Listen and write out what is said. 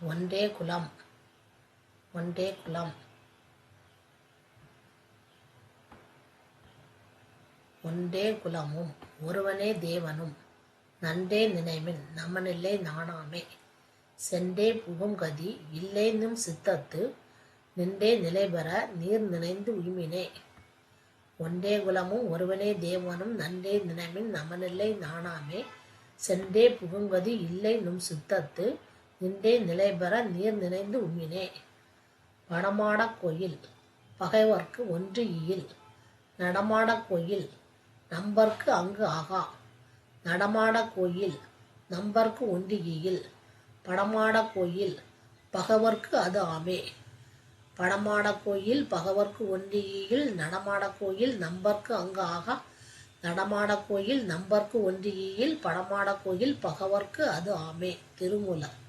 ஒன்றே குலம். ஒன்றே குலம். ஒன்றே குலமும் ஒருவனே தேவனும். நன்றே நினைமின் நமனில்லை நாணாமே. சென்றே புகும் கதி இல்லேனும் சித்தத்து. நின்றே நிலைபெற நீர் நினைந்து உய்மினே. ஒன்றே குலமும் ஒருவனே தேவனும். நன்றே நினைமின் நமனில்லை நாணாமே. சென்றே புகுங்கதி இல்லை நும் சித்தத்து. நின்றே நிலைபெற நீர் நினைந்து உம்மினே. வடமாடக் கோயில் பகைவர்க்கு ஒன்று இயில். நடமாடக் கோயில் நம்பர்க்கு அங்கு ஆகா. நடமாடக் கோயில் நம்பர்க்கு ஒன்று இயில். படமாடக் கோயில் பகவர்க்கு அது ஆமே. படமாடக் கோயில் பகவர்க்கு ஒன்றியில் நடமாடக் கோயில் நம்பர்க்கு அங்கு ஆகா. நடமாடக் கோயில் நம்பர்க்கு ஒன்றியில் படமாடக் கோயில் பகவர்க்கு அது ஆமே. திருமூலர்.